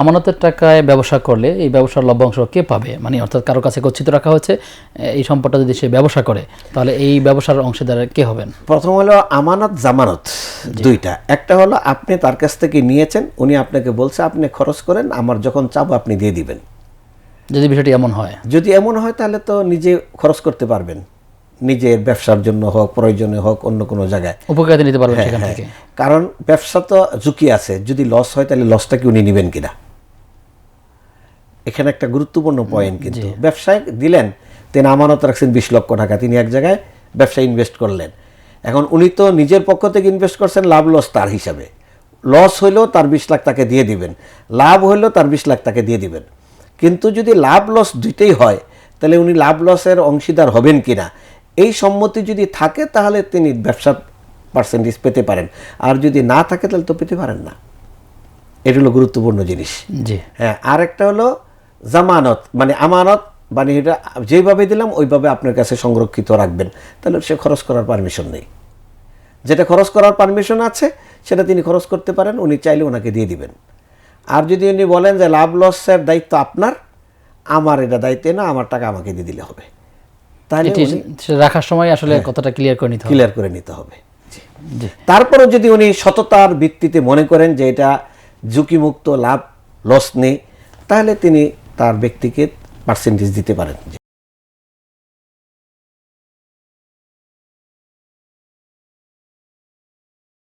আমানতের টাকায় ব্যবসা করলে এই ব্যবসার লভ্যাংশ কে পাবে? মানে অর্থাৎ কারও কাছে গচ্ছিত রাখা হচ্ছে এই সম্পদটা যদি সে ব্যবসা করে তাহলে এই ব্যবসার অংশীদার কে হবেন? প্রথম হলো আমানত জামানত দুইটা। একটা হলো আপনি তার কাছ থেকে নিয়েছেন উনি আপনাকে বলছে আপনি খরচ করেন আমার যখন চাবো আপনি দিয়ে দিবেন। যদি বিষয়টি এমন হয়? যদি এমন হয় তাহলে তো নিজে খরচ করতে পারবেন। নিজের ব্যবসার জন্য হোক প্রয়োজনে হোক অন্য কোনো জায়গায়। উপকারিতা নিতে পারবেন হ্যাঁ, সেখান হ্যাঁ। থেকে। কারণ ব্যবসা তো ঝুঁকি আছে। যদি লস হয় তাহলে লসটা কি উনি নেবেন কিনা? এখানে একটা গুরুত্বপূর্ণ পয়েন্ট কিন্তু। ব্যবসায় দিলেন তিনি আমানত রাখছেন বিশ লক্ষ টাকা। তিনি এক জায়গায় ব্যবসায় ইনভেস্ট করলেন। এখন উনি তো নিজের পক্ষ থেকে ইনভেস্ট করছেন লাভ লস তার হিসাবে। লস হইলেও তার বিশ লাখ তাকে দিয়ে দিবেন। লাভ হইলেও তার বিশ লাখ তাকে দিয়ে দিবেন। কিন্তু যদি লাভ লস দুইটাই হয় তাহলে উনি লাভ লসের অংশীদার হবেন কিনা? এই সম্মতি যদি থাকে তাহলে তিনি ব্যবসা পার্সেন্টেজ পেতে পারেন। আর যদি না থাকে তাহলে তো পেতে পারেন না। এটা হলো গুরুত্বপূর্ণ জিনিস। জি। হ্যাঁ আর একটা হলো জামানত মানে আমানত মানে এটা যেভাবে দিলাম ওইভাবে আপনার কাছে সংরক্ষিত রাখবেন। তাহলে সে খরচ করার পারমিশন নেই। যেটা খরচ করার পারমিশন আছে সেটা তিনি খরচ করতে পারেন উনি চাইলে ওনাকে দিয়ে দিবেন। আর যদি উনি বলেন যে লাভ লসের দায়িত্ব আপনার আমার এটা দায়িত্ব না আমার টাকা আমাকে দিয়ে দিলে হবে। তাহলে রাখার সময় আসলে কথাটা ক্লিয়ার করে নিতে ক্লিয়ার করে নিতে হবে। জি যদি উনি সততার ভিত্তিতে মনে করেন যে এটা ঝুঁকিমুক্ত লাভ লস নেই তাহলে তিনি তার ব্যক্তিকে পার্সেন্টেজ দিতে পারেন।